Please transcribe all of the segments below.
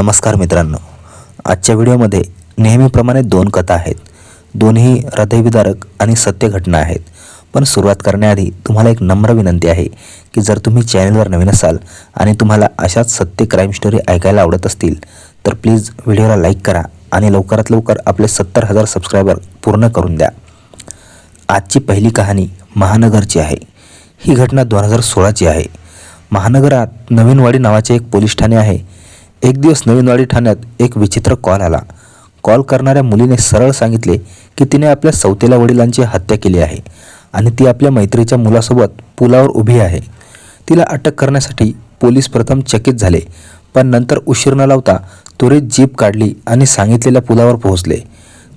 नमस्कार मित्रांनो. आजच्या व्हिडिओमध्ये नेहमीप्रमाणे दोन कथा आहेत. दोन्ही हृदयविदारक आणि सत्य घटना आहेत. पण सुरुवात करण्याआधी तुम्हाला एक नम्र विनंती आहे की जर तुम्ही चॅनलवर नवीन असाल आणि तुम्हाला अशाच सत्य क्राईम स्टोरी ऐकायला आवडत असतील तर प्लीज व्हिडिओला लाईक करा आणि लवकरात लवकर आपले सत्तर हजार सबस्क्रायबर पूर्ण करून द्या. आजची पहिली कहाणी महानगरची आहे. ही घटना दोन हजार सोळाची आहे. महानगरात नवीनवाडी नावाचे एक पोलीस ठाणे आहे. एक दिवस नवीनवाडी ठाण्यात एक विचित्र कॉल आला. कॉल करणाऱ्या मुलीने सरळ सांगितले की तिने आपल्या सौतेल्या वडिलांची हत्या केली आहे आणि ती आपल्या मैत्रीच्या मुलासोबत पुलावर उभी आहे. तिला अटक करण्यासाठी पोलीस प्रथम चकित झाले पण नंतर उशीर न लावता त्वरित जीप काढली आणि सांगितलेल्या पुलावर पोहोचले.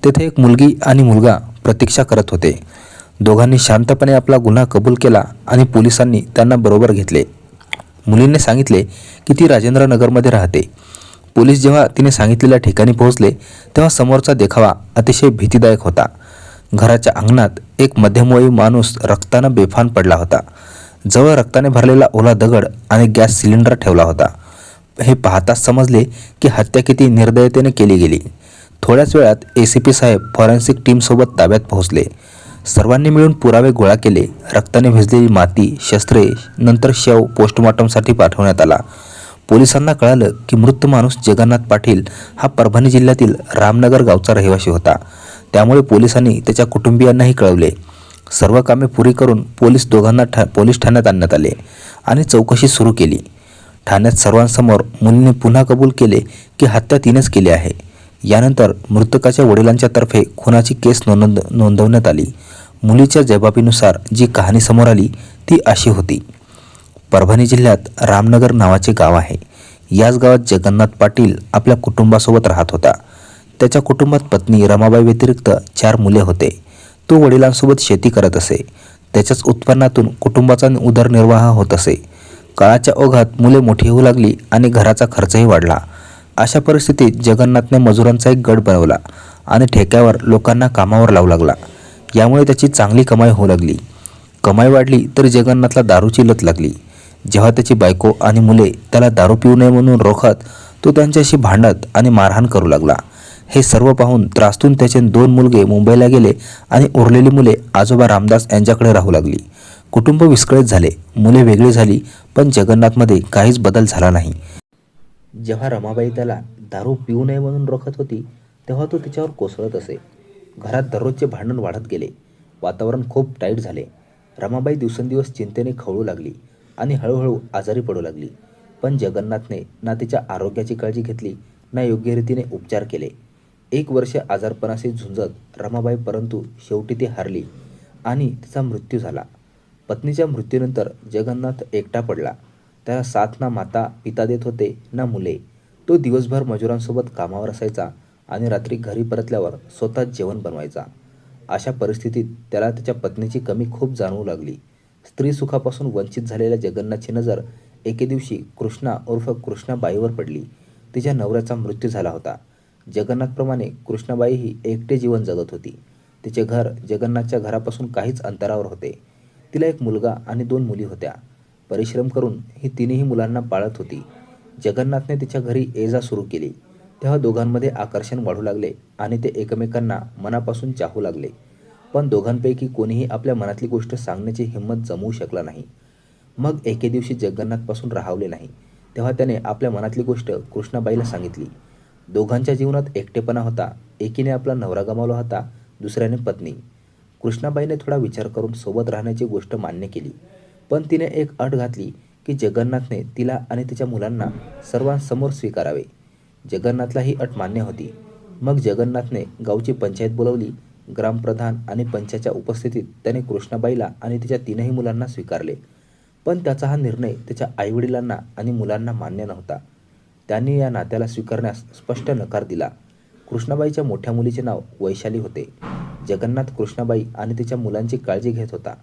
तेथे एक मुलगी आणि मुलगा प्रतीक्षा करत होते. दोघांनी शांतपणे आपला गुन्हा कबूल केला आणि पोलिसांनी त्यांना बरोबर घेतले. मुलीने सांगितले की ती राजेंद्रनगरमध्ये राहते. पोलीस जेव्हा तिने सांगितलेल्या ठिकाणी पोहोचले तेव्हा समोरचा देखावा अतिशय भीतीदायक होता. घराच्या अंगणात एक मध्यमवयी माणूस रक्तानं बेफान पडला होता. जवळ रक्ताने भरलेला ओला दगड आणि गॅस सिलेंडर ठेवला होता. हे पाहताच समजले की हत्या किती निर्दयतेने केली गेली. थोड्याच वेळात ए सी पी साहेब फॉरेन्सिक टीमसोबत ताब्यात पोहोचले. सर्वांनी मिळून पुरावे गोळा केले. रक्ताने भिजलेली माती शस्त्रे नंतर शव पोस्टमॉर्टमसाठी पाठवण्यात आला. पोलिसांना कळालं की मृत माणूस जगन्नाथ पाटील हा परभणी जिल्ह्यातील रामनगर गावचा रहिवासी होता. त्यामुळे पोलिसांनी त्याच्या कुटुंबियांनाही कळवले. सर्व कामे पुरी करून पोलीस दोघांना ठा पोलीस ठाण्यात आणण्यात आले आणि चौकशी सुरू केली. ठाण्यात सर्वांसमोर मुलीने पुन्हा कबूल केले की हत्या तिनेच केली आहे. यानंतर मृतकाच्या वडिलांच्या तर्फे खुनाची केस नोंद नोंदवण्यात आली. मुलीच्या जबाबीनुसार जी कहाणी समोर आली ती अशी होती. परभणी जिल्ह्यात रामनगर नावाचे गाव आहे. याच गावात जगन्नाथ पाटील आपल्या कुटुंबासोबत राहत होता. त्याच्या कुटुंबात पत्नी रमाबाई व्यतिरिक्त चार मुले होते. तो वडिलांसोबत शेती करत असे. त्याच्याच उत्पन्नातून कुटुंबाचा उदरनिर्वाह होत असे. काळाच्या ओघात मुले मोठी होऊ लागली आणि घराचा खर्चही वाढला. अशा परिस्थितीत जगन्नाथने मजुरांचा एक गट बनवला आणि ठेक्यावर लोकांना कामावर लावू लागला. यामुळे त्याची चांगली कमाई होऊ लागली. कमाई वाढली तर जगन्नाथला दारूची लत लागली. जेव्हा त्याची बायको आणि मुले त्याला दारू पिऊ नये म्हणून रोखत तो त्यांच्याशी भांडत आणि मारहाण करू लागला. हे सर्व पाहून त्रास्तून त्याचे दोन मुलगे मुंबईला गेले आणि उरलेली मुले आजोबा रामदास यांच्याकडे राहू लागली. कुटुंब विस्कळीत झाले. मुले वेगळी झाली पण जगन्नाथमध्ये काहीच बदल झाला नाही. जेव्हा रमाबाई त्याला दारू पिऊ नये म्हणून रोखत होती तेव्हा तो तिच्यावर कोसळत असे. घरात दररोजचे भांडण वाढत गेले. वातावरण खूप टाईट झाले. रमाबाई दिवसेंदिवस चिंतेने खवळू लागली आणि हळूहळू आजारी पडू लागली. पण जगन्नाथने ना तिच्या आरोग्याची काळजी घेतली ना योग्य रीतीने उपचार केले. एक वर्ष आजारपणाशी झुंजत रमाबाई परंतु शेवटी ती हारली आणि तिचा मृत्यू झाला. पत्नीच्या मृत्यूनंतर जगन्नाथ एकटा पडला. त्याला साथ ना माता पिता देत होते ना मुले. तो दिवसभर मजुरांसोबत कामावर असायचा. आणि रात्री घरी परतल्यावर स्वतः जेवण बनवायचा. अशा परिस्थितीत त्याला त्याच्या पत्नीची कमी खूप जाणवू लागली. स्त्री सुखापासून वंचित झालेल्या जगन्नाथची नजर एके दिवशी कृष्णा उर्फ कृष्णाबाईवर पडली. तिच्या नवऱ्याचा मृत्यू झाला होता. जगन्नाथप्रमाणे कृष्णाबाई ही एकटे जीवन जगत होती. तिचे घर जगन्नाथच्या घरापासून काहीच अंतरावर होते. तिला एक मुलगा आणि दोन मुली होत्या. परिश्रम करून ही तिन्ही मुलांना पाळत होती. जगन्नाथने तिच्या घरी ये जा सुरू केली. तेव्हा दोघांमध्ये आकर्षण वाढू लागले आणि ते एकमेकांना मनापासून चाहू लागले. पण दोघांपैकी कोणीही आपल्या मनातली गोष्ट सांगण्याची हिंमत जमवू शकला नाही. मग एके दिवशी जगन्नाथपासून राहावले नाही तेव्हा त्याने आपल्या मनातली गोष्ट कृष्णाबाईला सांगितली. दोघांच्या जीवनात एकटेपणा होता एकीने आपला नवरा गमावला होता दुसऱ्याने पत्नी. कृष्णाबाईने थोडा विचार करून सोबत राहण्याची गोष्ट मान्य केली. पण तिने एक अट घातली की जगन्नाथने तिला आणि तिच्या मुलांना सर्वांसमोर स्वीकारावे. जगन्नाथला ही अट मान्य होती. मग जगन्नाथने गावची पंचायत बोलवली. ग्रामप्रधान आणि पंचाच्या उपस्थितीत त्याने कृष्णाबाईला आणि तिच्या तीनही मुलांना स्वीकारले. पण त्याचा हा निर्णय त्याच्या आईवडिलांना आणि मुलांना मान्य नव्हता. त्यांनी या नात्याला स्वीकारण्यास स्पष्ट नकार दिला. कृष्णाबाईच्या मोठ्या मुलीचे नाव वैशाली होते. जगन्नाथ कृष्णाबाई आणि तिच्या मुलांची काळजी घेत होता.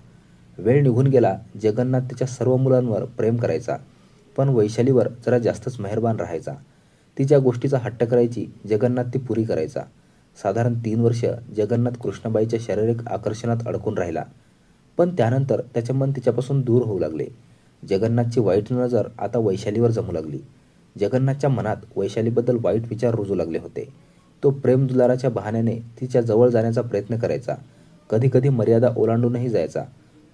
वेळ निघून गेला जगन्नाथ तिच्या सर्व मुलांवर प्रेम करायचा. पण वैशालीवर जरा जास्तच मेहरबान राहायचा. ती ज्या गोष्टीचा हट्ट करायची जगन्नाथ ती पुरी करायचा. साधारण तीन वर्ष जगन्नाथ कृष्णाबाईच्या शारीरिक आकर्षणात अडकून राहिला. पण त्यानंतर त्याचे मन तिच्यापासून दूर होऊ लागले. जगन्नाथची वाईट नजर आता वैशालीवर जमू लागली. जगन्नाथच्या मनात वैशालीबद्दल वाईट विचार रुजू लागले होते. तो प्रेम दुलाराच्या बहाण्याने तिच्या जवळ जाण्याचा प्रयत्न करायचा. कधीकधी मर्यादा ओलांडूनही जायचा.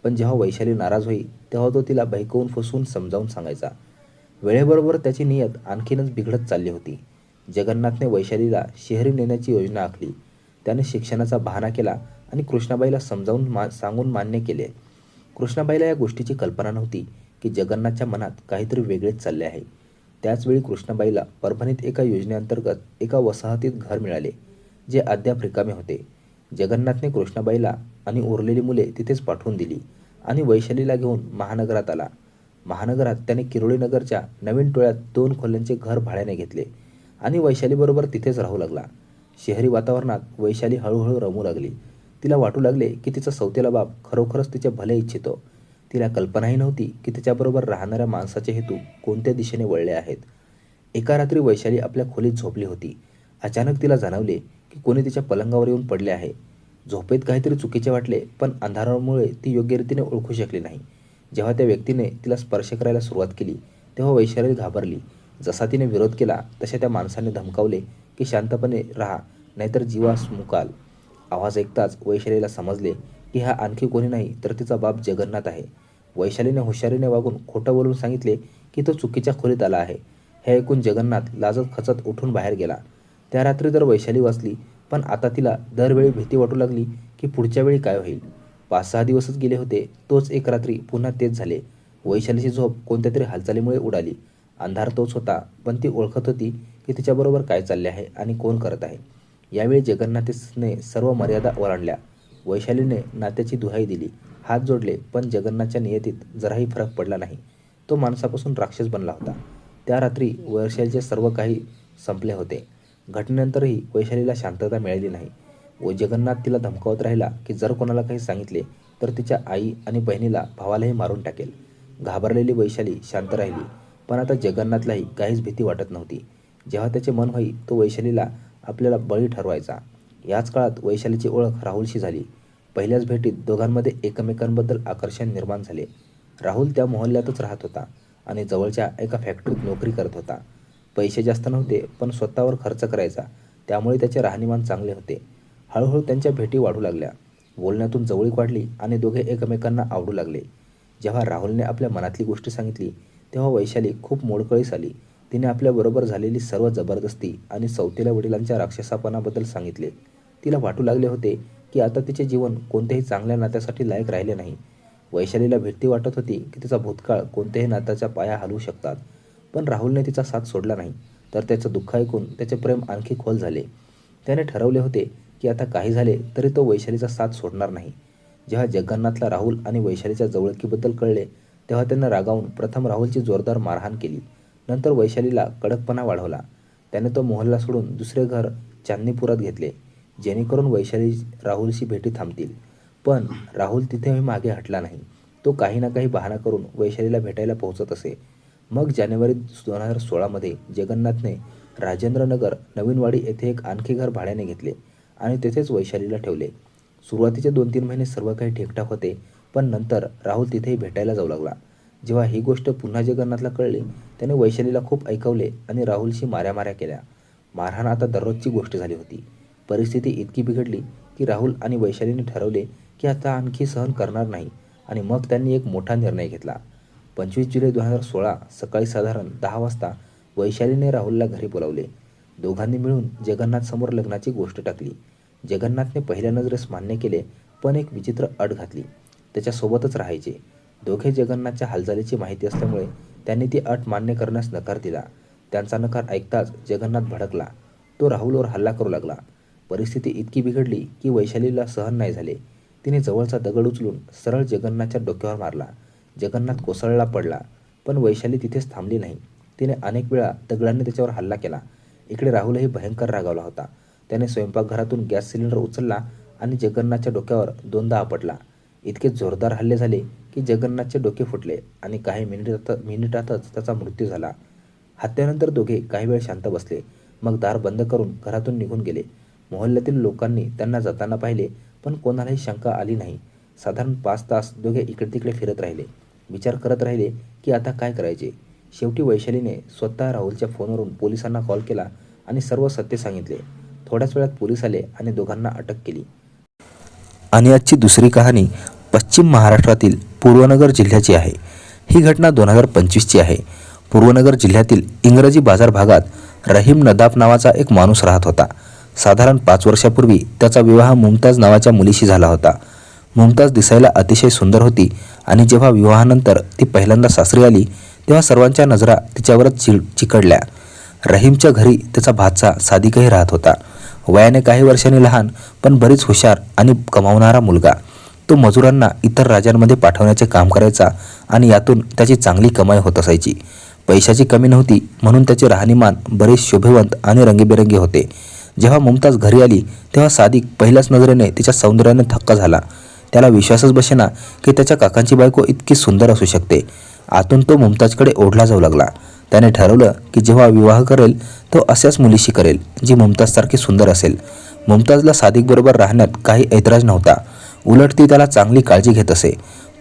पण जेव्हा वैशाली नाराज होई तेव्हा तो तिला बहकवून फसवून समजावून सांगायचा. वेळेबरोबर त्याची नियत आणखीनच बिघडत चालली होती. जगन्नाथने वैशालीला शहरी नेण्याची योजना आखली. त्याने शिक्षणाचा बहाणा केला आणि कृष्णाबाईला समजावून मा सांगून मान्य केले. कृष्णाबाईला या गोष्टीची कल्पना नव्हती की जगन्नाथच्या मनात काहीतरी वेगळेच चालले आहे. त्याचवेळी कृष्णाबाईला परभणीत एका योजनेअंतर्गत एका वसाहतीत घर मिळाले जे अद्याप रिकामे होते. जगन्नाथने कृष्णाबाईला आणि उरलेली मुले तिथेच पाठवून दिली आणि वैशालीला घेऊन महानगरात आला. महानगरात त्याने किरोळी नगरच्या नवीन टोळ्यात दोन खोल्यांचे घर भाड्याने घेतले आणि वैशालीबरोबर तिथेच राहू लागला. शहरी वातावरणात वैशाली हळूहळू रमू लागली. तिला वाटू लागले की तिचा सौतेला बाप खरोखरच तिचे भले इच्छितो. तिला कल्पनाही नव्हती की तिच्याबरोबर राहणाऱ्या माणसाचे हेतू कोणत्या दिशेने वळले आहेत. एका रात्री वैशाली आपल्या खोलीत झोपली होती. अचानक तिला जाणवले की कोणी तिच्या पलंगावर येऊन पडले आहे. झोपेत काहीतरी चुकीचे वाटले पण अंधारामुळे ती योग्य रीतीने ओळखू शकली नाही. जेव्हा त्या व्यक्तीने तिला स्पर्श करायला सुरुवात केली तेव्हा वैशाली घाबरली. जसा तिने विरोध केला तशा त्या माणसाने धमकावले की शांतपणे राहा नाहीतर जीवास मुकाल. आवाज ऐकताच वैशालीला समजले की हा आणखी कोणी नाही तर तिचा बाप जगन्नाथ आहे. वैशालीने हुशारीने वागून खोटं बोलून सांगितले की तो चुकीच्या खोलीत आला आहे. हे ऐकून जगन्नाथ लाजत खचत उठून बाहेर गेला. त्या रात्री तर वैशाली वाचली पण आता तिला दरवेळी भीती वाटू लागली की पुढच्या वेळी काय होईल? पाच सहा दिवसच गेले होते तोच एक रात्री पुन्हा तेच झाले. वैशालीची झोप कोणत्या तरी हालचालीमुळे उडाली. अंधार तोच होता पण ती ओळखत होती की तिच्याबरोबर काय चालले आहे आणि कोण करत आहे. यावेळी जगन्नाथने सर्व मर्यादा ओलांडल्या. वैशालीने नात्याची दुहाई दिली हात जोडले पण जगन्नाथच्या नियतीत जराही फरक पडला नाही. तो माणसापासून राक्षस बनला होता. त्या रात्री वैशालीचे सर्व काही संपले होते. घटनेनंतरही वैशालीला शांतता मिळाली नाही. व जगन्नाथ तिला धमकावत राहिला की जर कोणाला काही सांगितले तर तिच्या आई आणि बहिणीला भावालाही मारून टाकेल. घाबरलेली वैशाली शांत राहिली पण आता जगन्नाथलाही काहीच भीती वाटत नव्हती. जेव्हा त्याचे मन होई तो वैशालीला आपल्याला बळी ठरवायचा. याच काळात वैशालीची ओळख राहुलशी झाली. पहिल्याच भेटीत दोघांमध्ये एकमेकांबद्दल आकर्षण निर्माण झाले. राहुल त्या मोहल्ल्यातच राहत होता आणि जवळच्या एका फॅक्टरीत नोकरी करत होता. पैसे जास्त नव्हते पण स्वतःवर खर्च करायचा. त्यामुळे त्याचे राहणीमान चांगले होते. हळूहळू त्यांच्या भेटी वाढू लागल्या. बोलण्यातून जवळीक वाढली आणि दोघे एकमेकांना आवडू लागले. जेव्हा राहुलने आपल्या मनातली गोष्ट सांगितली तेव्हा वैशाली खूप मोडकळीस आली. तिने आपल्याबरोबर झालेली सर्व जबरदस्ती आणि सौतेल्या वडिलांच्या राक्षसापणाबद्दल सांगितले. तिला वाटू लागले होते की आता तिचे जीवन कोणत्याही चांगल्या नात्यासाठी लायक राहिले नाही. वैशालीला भीती वाटत होती की तिचा भूतकाळ कोणत्याही नात्याच्या पाया हलवू शकतात. पण राहुलने तिचा साथ सोडला नाही तर त्याचं दुःख ऐकून त्याचे प्रेम आणखी खोल झाले. त्याने ठरवले होते की आता काही झाले तरी तो वैशालीचा साथ सोडणार नाही. जेव्हा जगन्नाथला राहुल आणि वैशालीच्या जवळकीबद्दल कळले तेव्हा त्यांना रागावून प्रथम राहुलची जोरदार मारहाण केली. नंतर वैशालीला कडकपणा वाढवला. त्याने तो मोहल्ला सोडून दुसरे घर चांदणीपुरात घेतले जेणेकरून वैशाली राहुलशी भेटी थांबतील. पण राहुल तिथेही मागे हटला नाही. तो काही ना काही बहाणा करून वैशालीला भेटायला पोहोचत असे. मग जानेवारी दोन हजार सोळामध्ये जगन्नाथने राजेंद्रनगर नवीनवाडी येथे एक आणखी घर भाड्याने घेतले. आणि तेथेच वैशालीला ठेवले. सुरुवातीचे दोन तीन महिने सर्व काही ठीकठाक होते पण नंतर राहुल तिथेही भेटायला जाऊ लागला. जेव्हा ही गोष्ट पुन्हा जगन्नाथला कळली त्याने वैशालीला खूप ऐकवले आणि राहुलशी माऱ्यामाऱ्या केल्या. मारहाण आता दररोजची गोष्ट झाली होती. परिस्थिती इतकी बिघडली की राहुल आणि वैशालीने ठरवले की आता आणखी सहन करणार नाही आणि मग त्यांनी एक मोठा निर्णय घेतला. पंचवीस जुलै दोन हजार सोळा सकाळी साधारण दहा वाजता वैशालीने राहुलला घरी बोलावले. दोघांनी मिळून जगन्नाथसमोर लग्नाची गोष्ट टाकली. जगन्नाथने पहिल्या नजरेस मान्य केले पण एक विचित्र अट घातली. त्याच्यासोबतच राहायचे. दोघे जगन्नाथच्या हालचालीची माहिती असल्यामुळे त्यांनी ती अट मान्य करण्यास नकार दिला. त्यांचा नकार ऐकताच जगन्नाथ भडकला. तो राहुलवर हल्ला करू लागला. परिस्थिती इतकी बिघडली की वैशालीला सहन नाही झाले. तिने जवळचा दगड उचलून सरळ जगन्नाथच्या डोक्यावर मारला. जगन्नाथ कोसळला पडला पण वैशाली तिथेच थांबली नाही. तिने अनेक वेळा दगडांनी त्याच्यावर हल्ला केला. इकडे राहुलही भयंकर रागावला होता. त्याने स्वयंपाकघरातून गॅस सिलेंडर उचलला आणि जगन्नाथच्या डोक्यावर दोनदा आपटला. इतके जोरदार हल्ले झाले की जगन्नाथचे डोके फुटले आणि काही मिनिटात मिनिटातच त्याचा मृत्यू झाला. हत्यानंतर दोघे काही वेळ शांत बसले. मग दार बंद करून घरातून निघून गेले. मोहल्ल्यातील लोकांनी त्यांना जाताना पाहिले पण कोणालाही शंका आली नाही. साधारण पाच तास दोघे इकडे तिकडे फिरत राहिले. विचार करत राहिले की आता काय करायचे? शेवटी वैशालीने स्वतः राहुलच्या फोनवरून पोलिसांना कॉल केला आणि सर्व सत्य सांगितले. थोड्याच वेळात पोलीस आले आणि दोघांना अटक केली. आणि आजची दुसरी कहाणी पश्चिम महाराष्ट्रातील पूर्वनगर जिल्ह्याची आहे. ही घटना दोन हजार पंचवीसची आहे. पूर्वनगर जिल्ह्यातील इंग्रजी बाजार भागात रहीम नदाफ नावाचा एक माणूस राहत होता. साधारण पाच वर्षापूर्वी त्याचा विवाह मुमताज नावाच्या मुलीशी झाला होता. मुमताज दिसायला अतिशय सुंदर होती आणि जेव्हा विवाहानंतर ती पहिल्यांदा सासरी आली तेव्हा सर्वांच्या नजरा तिच्यावरच चि चिकडल्या रहीमच्या घरी त्याचा भाचा सादिकही राहत होता. वयाने काही वर्षांनी लहान पण बरीच हुशार आणि कमावणारा मुलगा. तो मजुरांना इतर राज्यांमध्ये पाठवण्याचे काम करायचा आणि यातून त्याची चांगली कमाई होत असायची. पैशाची कमी नव्हती म्हणून त्याचे राहणीमान बरेच शोभेवंत आणि रंगीबेरंगी होते. जेव्हा मुमताज घरी आली तेव्हा सादिक पहिल्याच नजरेने तिच्या सौंदर्याने थक्क झाला. त्याला विश्वासच बसेना की त्याच्या काकांची बायको इतकी सुंदर असू शकते. आतून तो मुमताजकडे ओढला जाऊ लागला. त्याने ठरवलं की जेव्हा विवाह करेल तो अशाच मुलीशी करेल जी मुमताजसारखी सुंदर असेल. मुमताजला सादिकबरोबर राहण्यात काही ऐतराज नव्हता. उलट ती त्याला चांगली काळजी घेत असे.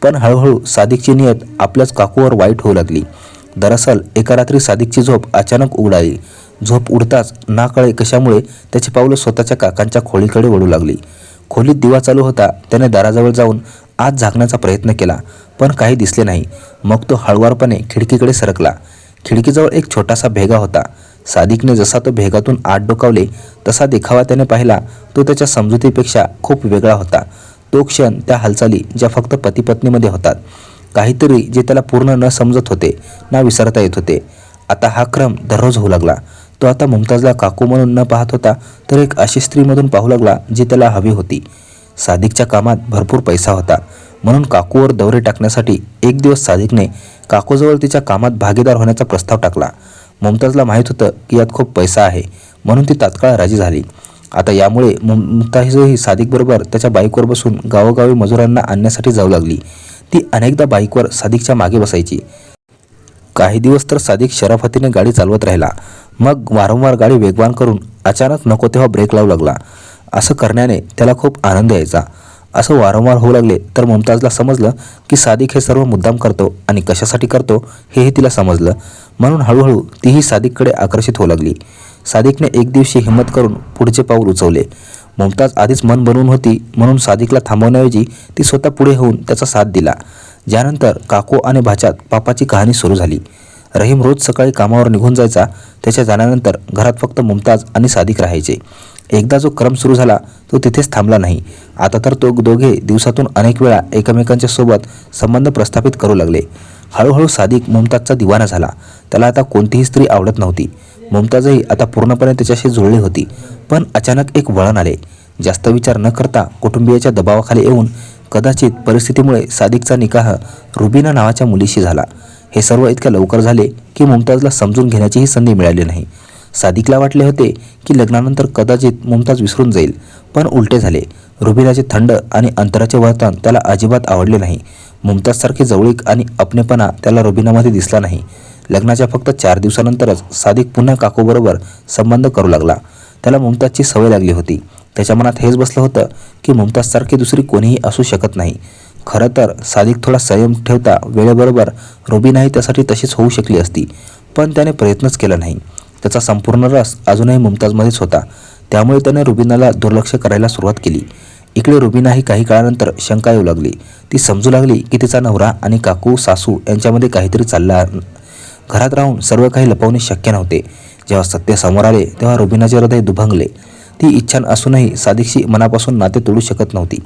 पण हळूहळू सादिकची नियत आपल्याच काकूवर वाईट होऊ लागली. दरअसल एका रात्री सादिकची झोप अचानक उडाली झोप उडताच ना कळे कशामुळे त्याची पावलं स्वतःच्या काकांच्या खोलीकडे वळू लागली. खोलीत दिवा चालू होता त्याने दाराजवळ जाऊन आत झाकण्याचा प्रयत्न केला पण काही दिसले नाही. मग तो हळुवारपणे खिडकीकडे सरकला. खिडकीजवळ एक छोटासा भेगा होता. सादिकने जसा तो भेगातून आत डोकावले तसा देखावा त्याने पाहिला. तो त्याच्या समजुतीपेक्षा खूप वेगळा होता. तो क्षण त्या हालचाली ज्या फक्त पतीपत्नीमध्ये होतात. काहीतरी जे त्याला पूर्ण न समजत होते ना विसरता येत होते. आता हा क्रम दररोज होऊ लागला. तो आता मुमताजला काकू म्हणून न पाहत होता तर एक अशी स्त्रीमधून पाहू लागला जी त्याला हवी होती. सादिकच्या कामात भरपूर पैसा होता. म्हणून काकूवर दौरे टाकण्यासाठी एक दिवस सादिकने काकूजवळ तिच्या कामात भागीदार होण्याचा प्रस्ताव टाकला. मुमताजला माहीत होतं की यात खूप पैसा आहे म्हणून ती तात्काळ राजी झाली. आता यामुळे मुमताजही सादिकबरोबर त्याच्या बाईकवर बसून गावोगावी मजुरांना आणण्यासाठी जाऊ लागली. ती अनेकदा बाईकवर सादिकच्या मागे बसायची. काही दिवस तर सादिक शराफतीने गाडी चालवत राहिला. मग वारंवार गाडी वेगवान करून अचानक नको तेव्हा ब्रेक लावू लागला. असं करण्याने त्याला खूप आनंद यायचा. असं वारंवार होऊ लागले तर मुमताजला समजलं की सादिक हे सर्व मुद्दाम करतो आणि कशासाठी करतो हेही तिला समजलं. म्हणून हळूहळू तीही सादिककडे आकर्षित होऊ लागली. सादिकने एक दिवशी हिंमत करून पुढचे पाऊल उचवले मुमताज आधीच मन बनवून होती म्हणून सादिकला थांबवण्याऐवजी ती स्वतः पुढे होऊन त्याचा साथ दिला. ज्यानंतर काको आणि भाच्यात पापाची कहाणी सुरू झाली. रहीम रोज सकाळी कामावर निघून जायचा. त्याच्या जाण्यानंतर घरात फक्त मुमताज आणि सादिक राहायचे. एकदा जो क्रम सुरू झाला तो तिथेच थांबला नाही. आता तर तो दोघे दिवसातून अनेक वेळा एकमेकांच्या सोबत संबंध प्रस्थापित करू लागले. हळूहळू सादिक मुमताजचा दिवाना झाला. त्याला आता कोणतीही स्त्री आवडत नव्हती. मुमताजही आता पूर्णपणे त्याच्याशी जुळली होती. पण अचानक एक वळण आले. जास्त विचार न करता कुटुंबियाच्या दबावाखाली येऊन कदाचित परिस्थितीमुळे सादिकचा निकाह रुबीना नावाच्या मुलीशी झाला. हे सर्व इतक्या लवकर झाले की मुमताजला समजून घेण्याचीही संधी मिळाली नाही. सादिकला वाटले होते की लग्नानंतर कदाचित मुमताज विसरून जाईल पण उलटे झाले. रुबिनाचे थंड आणि अंतराचे वर्तन त्याला अजिबात आवडले नाही. मुमताजसारखे जवळीक आणि अपनेपणा त्याला रुबिनामध्ये दिसला नाही. लग्नाच्या फक्त चार दिवसानंतरच सादिक पुन्हा काकूबरोबर संबंध करू लागला. त्याला मुमताजची सवय लागली होती. त्याच्या मनात हेच बसलं होतं की मुमताजसारखी दुसरी कोणीही असू शकत नाही. खरं तर सादिक थोडा संयम ठेवता वेळेबरोबर रुबीनाही त्यासाठी तशीच होऊ शकली असती. पण त्याने प्रयत्नच केला नाही. त्याचा संपूर्ण रस अजूनही मुमताजमध्येच होता. त्यामुळे त्याने रुबीनाला दुर्लक्ष करायला सुरुवात केली. इकडे रुबीनाही काही काळानंतर शंका येऊ लागली. ती समजू लागली की तिचा नवरा आणि काकू सासू यांच्यामध्ये काहीतरी चालला घरात राहून सर्व काही लपवणे शक्य नव्हते. जेव्हा सत्य समोर आले तेव्हा रुबीनाचे हृदय दुभंगले. ती इच्छा असूनही सादिकशी मनापासून नाते तोडू शकत नव्हती.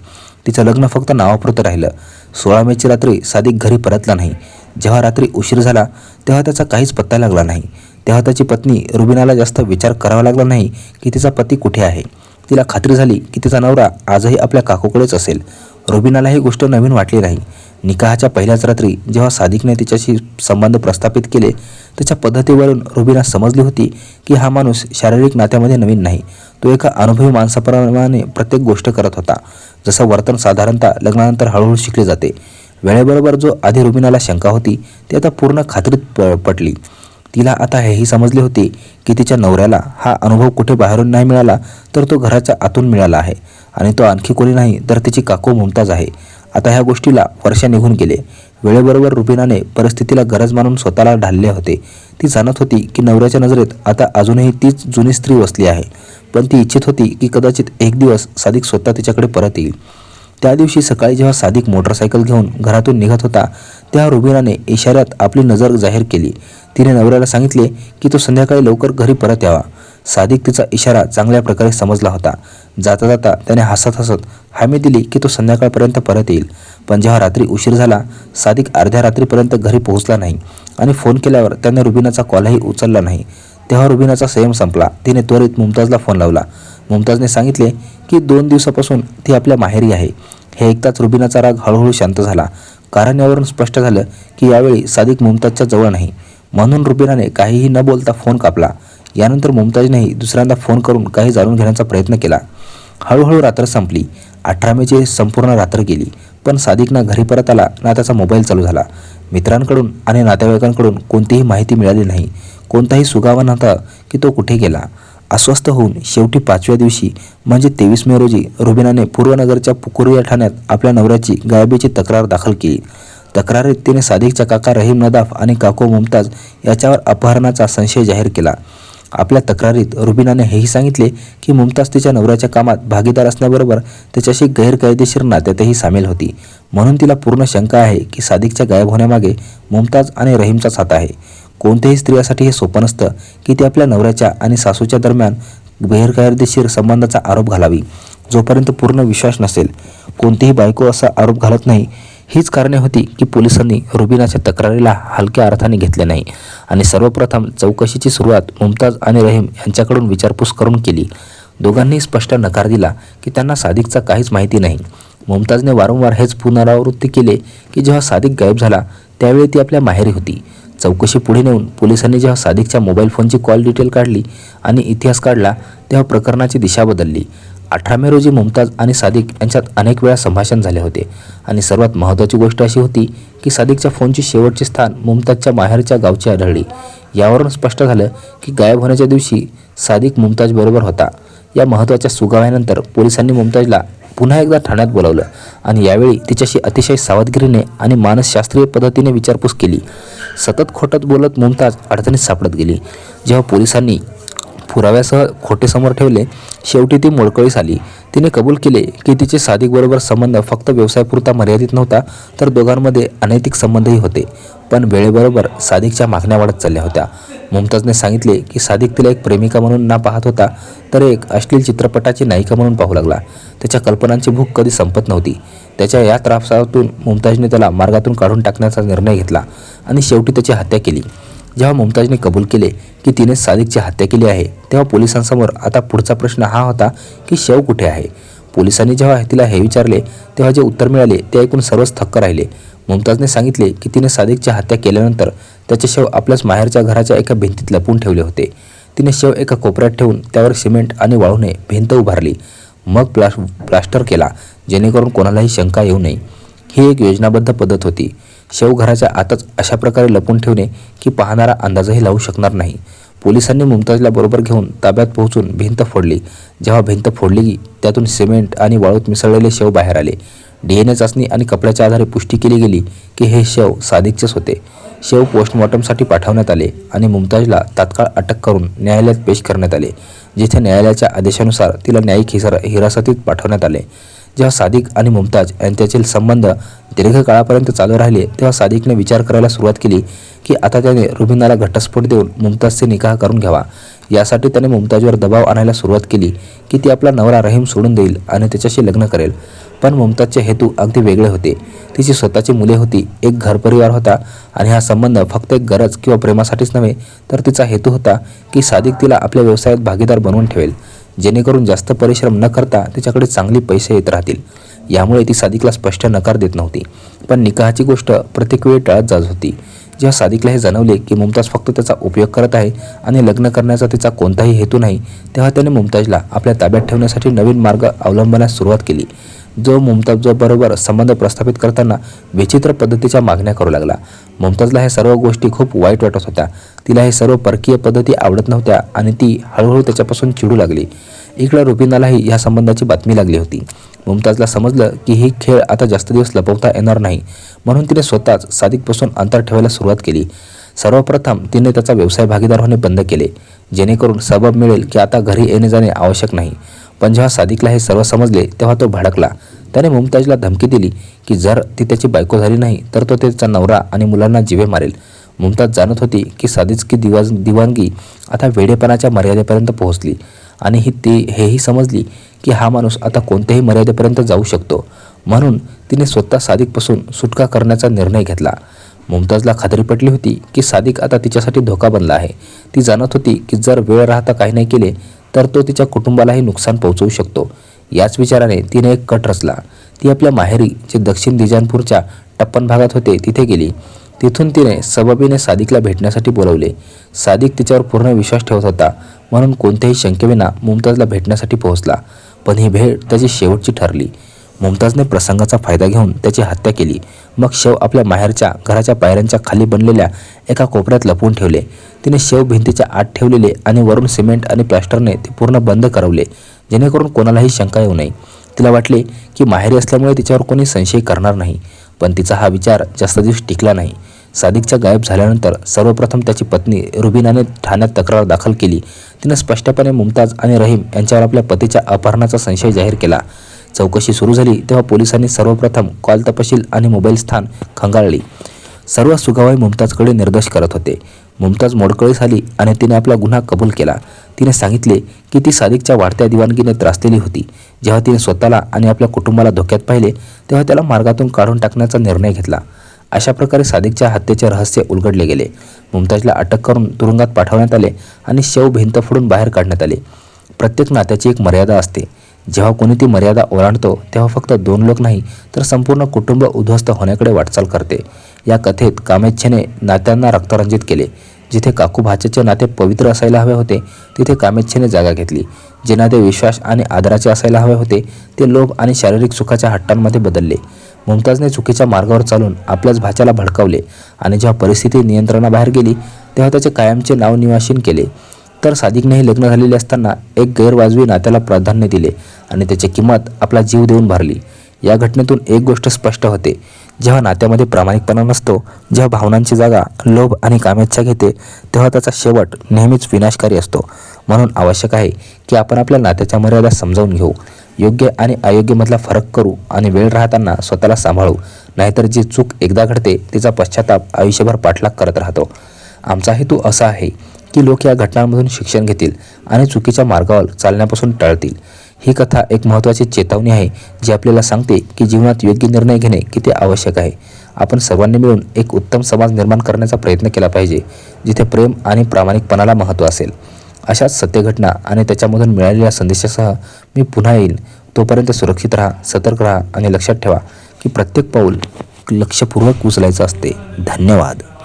तिचं लग्न फक्त नावापुरतं राहिलं. सोळा मेची रात्री सादिक घरी परतला नाही. जेव्हा रात्री उशीर झाला तेव्हा त्याचा काहीच पत्ता लागला नाही. तेव्हा त्याची पत्नी रुबिनाला जास्त विचार करावा लागला नाही की तिचा पती कुठे आहे. तिला खात्री झाली की तिचा नवरा आजही आपल्या काकूकडेच असेल. रुबिनाला ही गोष्ट नवीन वाटली नाही. निकाहाच्या पहिल्याच रात्री जेव्हा सादिकने तिच्याशी संबंध प्रस्थापित केले त्याच्या पद्धतीवरून रुबिना समजली होती की हा माणूस शारीरिक नात्यामध्ये नवीन नाही. तो एका अनुभवी माणसाप्रमाणे प्रत्येक गोष्ट करत होता. जसं वर्तन साधारणतः लग्नानंतर हळूहळू शिकले जाते. वेळेबरोबर जो आधी रुबिनाला शंका होती ती आता पूर्ण खात्रीत प पटली. तिला आता हेही समजले होते की तिच्या नवऱ्याला हा अनुभव कुठे बाहेरून नाही मिळाला तर तो घराच्या आतून मिळाला आहे. आणि तो आणखी कोणी नाही तर तिची काकू मुमताज आहे. आता ह्या गोष्टीला वर्ष निघून गेले. वेळेबरोबर रुबिनाने परिस्थितीला गरज मानून स्वतःला ढालले होते. ती जाणत होती की नवऱ्याच्या नजरेत आता अजूनही तीच जुनी स्त्री वसली आहे. पण ती इच्छित होती की कदाचित एक दिवस सादिक स्वतः तिच्याकडे परत येईल. त्या दिवशी सकाळी जेव्हा सादिक मोटरसायकल घेऊन घरातून निघत होता तेव्हा रुबिनाने इशाऱ्यात आपली नजर जाहीर केली. तिने नवऱ्याला सांगितले की तो संध्याकाळी लवकर घरी परत यावा. सादिक तिचा इशारा चांगल्या प्रकारे समजला होता. जाता जाता त्याने हसत हसत हमी दिली की तो संध्याकाळपर्यंत परत येईल. पण जेव्हा रात्री उशीर झाला सादिक अर्ध्या रात्रीपर्यंत घरी पोहोचला नाही आणि फोन केल्यावर त्याने रुबिनाचा कॉलही उचलला नाही. तेव्हा रुबिनाचा संयम संपला. तिने त्वरित मुमताजला फोन लावला. मुमताजने सांगितले की दोन दिवसापासून ती आपल्या माहेरी आहे. हे ऐकताच रुबिनाचा राग हळूहळू शांत झाला. कारण यावरून स्पष्ट झालं की यावेळी सादिक मुमताजच्या जवळ नाही. म्हणून रुबिनाने काहीही न बोलता फोन कापला. यानंतर मुमताजनेही दुसऱ्यांदा फोन करून काही जाणून घेण्याचा प्रयत्न केला. हळूहळू रात्र संपली. अठरा मेची संपूर्ण रात्र गेली. पण सादिक घरी परत आला ना त्याचा मोबाईल चालू झाला. मित्रांकडून आणि नातेवाईकांकडून कोणतीही माहिती मिळाली नाही. कोणताही सुगावा नव्हता की तो कुठे गेला. अस्वस्थ होऊन शेवटी पाचव्या दिवशी म्हणजे तेवीस मे रोजी रुबिनाने पूर्वनगरच्या पुकुरिया ठाण्यात आपल्या नवऱ्याची गायबीची तक्रार दाखल केली. तक्रारीत तिने सादिकच्या काका रहीम नदाफ आणि काको मुमताज याच्यावर अपहरणाचा संशय जाहीर केला. आपल्या तक्रारीत रुबिनाने हेही सांगितले की मुमताज तिच्या नवऱ्याच्या कामात भागीदार असण्याबरोबर त्याच्याशी गैरकायदेशीर नात्यातही सामील होती. म्हणून तिला पूर्ण शंका आहे की सादिकच्या गायब होण्यामागे मुमताज आणि रहीमचाच हात आहे. कोणत्याही स्त्रियासाठी हे सोपं नसतं की ती आपल्या नवऱ्याच्या आणि सासूच्या दरम्यान गैरकायदेशीर संबंधाचा आरोप घालावी जोपर्यंत पूर्ण विश्वास नसेल. कोणतीही बायको असा आरोप घालत नाही. हीच कारणे होती की पोलिसांनी रुबिनाच्या तक्रारीला हलक्या अर्थाने घेतले नाही आणि सर्वप्रथम चौकशीची सुरुवात मुमताज आणि रहीम यांच्याकडून विचारपूस करून केली. दोघांनी स्पष्ट नकार दिला की त्यांना सादिकचा काहीच माहिती नाही. मुमताजने वारंवार हेच पुनरावृत्ती केले की जेव्हा सादिक गायब झाला त्यावेळी ती आपल्या माहेरी होती. चौकशी पुढे नेऊन पोलिसांनी जेव्हा सादिकच्या मोबाईल फोनची कॉल डिटेल काढली आणि इतिहास काढला तेव्हा प्रकरणाची दिशा बदलली. अठरा मे रोजी मुमताज आणि सादिक यांच्यात अनेक वेळा संभाषण झाले होते. आणि सर्वात महत्त्वाची गोष्ट अशी होती की सादिकच्या फोनची शेवटचे स्थान मुमताजच्या माहेरच्या गावची आढळली. यावरून स्पष्ट झालं की गायब होण्याच्या दिवशी सादिक मुमताजबरोबर होता. या महत्त्वाच्या सुगाव्यानंतर पोलिसांनी मुमताजला पुन्हा एकदा ठाण्यात बोलावलं आणि यावेळी तिच्याशी अतिशय सावधगिरीने आणि मानसशास्त्रीय पद्धतीने विचारपूस केली. सतत खोटत बोलत मुमताज अडचणीत सापडत गेली. जेव्हा पोलिसांनी पुराव्यासह खोटे समोर ठेवले शेवटी ती मोडकळीस आली. तिने कबूल केले की तिचे सादिकबरोबर संबंध फक्त व्यवसायापुरता मर्यादित नव्हता तर दोघांमध्ये अनैतिक संबंधही होते. पण वेळेबरोबर सादिकच्या मागण्या वाढत चालल्या होत्या. मुमताजने सांगितले की सादिक तिला एक प्रेमिका म्हणून ना पाहत होता तर एक अश्लील चित्रपटाची नायिका म्हणून पाहू लागला. त्याच्या कल्पनांची भूक कधी संपत नव्हती. त्याच्या या त्रासातून मुमताजने त्याला मार्गातून काढून टाकण्याचा निर्णय घेतला आणि शेवटी त्याची हत्या केली. जेव्हा मुमताजने कबूल केले की तिने सादिकची हत्या केली आहे तेव्हा पोलिसांसमोर आता पुढचा प्रश्न हा होता की शव कुठे आहे? पोलिसांनी जेव्हा तिला हे विचारले तेव्हा जे उत्तर मिळाले ते ऐकून सर्वच थक्क राहिले. मुमताजने सांगितले की तिने सादिकची हत्या केल्यानंतर त्याचे शव आपल्याच माहेरच्या घराच्या एका भिंतीत लपून ठेवले होते. तिने शव एका कोपऱ्यात ठेवून त्यावर सिमेंट आणि वाळूने भिंत उभारली. मग प्लास प्लास्टर केला जेणेकरून कोणालाही शंका येऊ नये. ही एक योजनाबद्ध पद्धत होती. शव घराच्या आतच अशा प्रकारे लपून ठेवणे की पाहणारा अंदाजही लावू शकणार नाही. पोलिसांनी मुमताजला बरोबर घेऊन ताब्यात पोहोचून भिंत फोडली. जेव्हा भिंत फोडली त्यातून सिमेंट आणि वाळूत मिसळलेले शव बाहेर आले. डी एन ए चाचणी आणि कपड्याच्या आधारे पुष्टी केली गेली की हे शव सादिकचेच होते. शव पोस्टमॉर्टमसाठी पाठवण्यात आले आणि मुमताजला तात्काळ अटक करून न्यायालयात पेश करण्यात आले जिथे न्यायालयाच्या आदेशानुसार तिला न्यायिक हिसर हिरासतीत पाठवण्यात आले. जेव्हा सादिक आणि मुमताज यांच्यातील संबंध दीर्घकाळापर्यंत चालू राहिले तेव्हा सादिकने विचार करायला सुरुवात केली की आता त्याने रुबिनाला घटस्फोट देऊन मुमताजचे निकाह करून घ्यावा. यासाठी त्याने मुमताजवर दबाव आणायला सुरुवात केली की ती आपला नवरा रहीम सोडून देईल आणि त्याच्याशी लग्न करेल. पण मुमताजचे हेतू अगदी वेगळे होते. तिची स्वतःची मुले होती एक घरपरिवार होता आणि हा संबंध फक्त एक गरज किंवा प्रेमासाठीच नव्हे तर तिचा हेतू होता की सादिक तिला आपल्या व्यवसायात भागीदार बनवून ठेवेल. जेणेकरून जास्त परिश्रम न करता तिच्याकडे चांगले पैसे येत राहतील. यामुळे ती सादिकला स्पष्ट नकार देत नव्हती. पण निकाहाची गोष्ट प्रत्येक वेळी टळत जात होती. जेव्हा सादिकला हे जाणवले की मुमताज फक्त त्याचा उपयोग करत आहे आणि लग्न करण्याचा तिचा कोणताही हेतू नाही तेव्हा त्याने मुमताजला आपल्या ताब्यात ठेवण्यासाठी नवीन मार्ग अवलंबण्यास सुरुवात केली. जो मुमताजबरोबर संबंध प्रस्थापित करताना विचित्र पद्धतीच्या मागण्या करू लागला. मुमताजला ह्या सर्व गोष्टी खूप वाईट वाटत होत्या. तिला हे सर्व परकीय पद्धती आवडत नव्हत्या आणि ती हळूहळू त्याच्यापासून चिडू लागली. इकडं रुबिनालाही ह्या संबंधाची बातमी लागली होती. मुमताजला समजलं की ही खेळ आता जास्त दिवस लपवता येणार नाही म्हणून तिने स्वतःच सादिकपासून अंतर ठेवायला सुरुवात केली. सर्वप्रथम तिने त्याचा व्यवसाय भागीदार होणे बंद केले जेणेकरून सबब मिळेल की आता घरी येणे जाणे आवश्यक नाही. पण जेव्हा सादिकला हे सर्व समजले तेव्हा तो भडकला. त्याने मुमताजला धमकी दिली की जर ती त्याची बायको झाली नाही तर तो त्याचा नवरा आणि मुलांना जिवे मारेल. मुमताज जाणत होती की सादिकची दिवा दिवाणगी आता वेडेपणाच्या मर्यादेपर्यंत पोहोचली. आणि ही ती हेही समजली की हा माणूस आता कोणत्याही मर्यादेपर्यंत जाऊ शकतो. म्हणून तिने स्वतः सादिकपासून सुटका करण्याचा निर्णय घेतला. मुमताजला खात्री पटली होती की सादिक आता तिच्यासाठी धोका बनला आहे. ती जाणत होती की जर वेळ राहता काही नाही केले तर तो तिच्या कुटुंबालाही नुकसान पोहोचवू शकतो. याच विचाराने तिने एक कट रचला. ती आपल्या माहेरी जे दक्षिण दिजानपूरच्या टप्पन भागात होते तिथे गेली. तिथून तिने सबबीने सादिकला भेटण्यासाठी बोलवले. सादिक तिच्यावर पूर्ण विश्वास ठेवत होता म्हणून कोणत्याही शंकेविना मुमताजला भेटण्यासाठी पोहोचला. पण ही भेट त्याची शेवटची ठरली. मुमताजने प्रसंगाचा फायदा घेऊन त्याची हत्या केली. मग शव आपल्या माहेरच्या घराच्या पायऱ्यांच्या खाली बनलेल्या एका कोपऱ्यात लपवून ठेवले. तिने शव भिंतीच्या आत ठेवलेले आणि वरून सिमेंट आणि प्लॅस्टरने ते पूर्ण बंद करवले जेणेकरून कोणालाही शंका येऊ नये. तिला वाटले की माहेरी असल्यामुळे तिच्यावर कोणी संशय करणार नाही पण तिचा हा विचार जास्त दिवस टिकला नाही. सादिकच्या गायब झाल्यानंतर सर्वप्रथम त्याची पत्नी रुबिनाने ठाण्यात तक्रार दाखल केली. तिनं स्पष्टपणे मुमताज आणि रहीम यांच्यावर आपल्या पतीच्या अपहरणाचा संशय जाहीर केला. चौकशी सुरू झाली तेव्हा पोलिसांनी सर्वप्रथम कॉल तपशील आणि मोबाईल स्थान खंगाळली. सर्व सुगावाई मुमताजकडे निर्देश करत होते. मुमताज मोडकळीस आली आणि तिने आपला गुन्हा कबूल केला. तिने सांगितले की ती सादिकच्या वाढत्या दिवाणगीने त्रासलेली होती. जेव्हा तिने स्वतःला आणि आपल्या कुटुंबाला धोक्यात पाहिले तेव्हा त्याला मार्गातून काढून टाकण्याचा निर्णय घेतला. अशा प्रकारे सादिकच्या हत्येचे रहस्य उलगडले गेले. मुमताजला अटक करून तुरुंगात पाठवण्यात आले आणि शव भिंत फोडून बाहेर काढण्यात आले. प्रत्येक नात्याची एक मर्यादा असते. जेव्हा कोणी ती मर्यादा ओलांडतो तेव्हा फक्त दोन लोक नाही तर संपूर्ण कुटुंब उद्ध्वस्त होण्याकडे वाटचाल करते. या कथेत कामेच्छेने नात्यांना रक्तरंजित केले. जिथे काकू भाच्याचे नाते पवित्र असायला हवे होते तिथे कामेच्छेने जागा घेतली. जे नाते विश्वास आणि आदराचे असायला हवे होते ते लोभ आणि शारीरिक सुखाच्या हट्टांमध्ये बदलले. मुमताजने चुकीच्या मार्गावर चालून आपल्याच भाच्याला भडकावले आणि जेव्हा परिस्थिती नियंत्रणाबाहेर गेली तेव्हा त्याचे कायमचे नावनिवासीन केले. तर सादिकनेही लग्न झालेले असताना एक गैरवाजवी नात्याला प्राधान्य दिले आणि त्याची किंमत आपला जीव देऊन भरली. या घटनेतून एक गोष्ट स्पष्ट होते. जेव्हा नात्यामध्ये प्रामाणिकपणा नसतो जेव्हा भावनांची जागा लोभ आणि कामेच्छा घेते तेव्हा त्याचा शेवट नेहमीच विनाशकारी असतो. म्हणून आवश्यक आहे की आपण आपल्या नात्याच्या मर्यादा समजावून घेऊ. योग्य आणि अयोग्यमधला फरक करू आणि वेळ राहताना स्वतःला सांभाळू. नाहीतर जी चूक एकदा घडते तिचा पश्चाताप आयुष्यभर पाठलाग करत राहतो. आमचा हेतू असा आहे की लोक या घटनांमधून शिक्षण घेतील आणि चुकीच्या मार्गावर चालण्यापासून टाळतील. ही कथा एक महत्त्वाची चेतावणी आहे जी आपल्याला सांगते की जीवनात योग्य निर्णय घेणे किती आवश्यक आहे. आपण सर्वांनी मिळून एक उत्तम समाज निर्माण करण्याचा प्रयत्न केला पाहिजे जिथे प्रेम आणि प्रामाणिकपणाला महत्त्व असेल. अशाच सत्यघटना आणि त्याच्यामधून मिळालेल्या संदेशासह मी पुन्हा येईन. तोपर्यंत सुरक्षित राहा सतर्क राहा आणि लक्षात ठेवा की प्रत्येक पाऊल लक्षपूर्वक उचलायचं असते. धन्यवाद.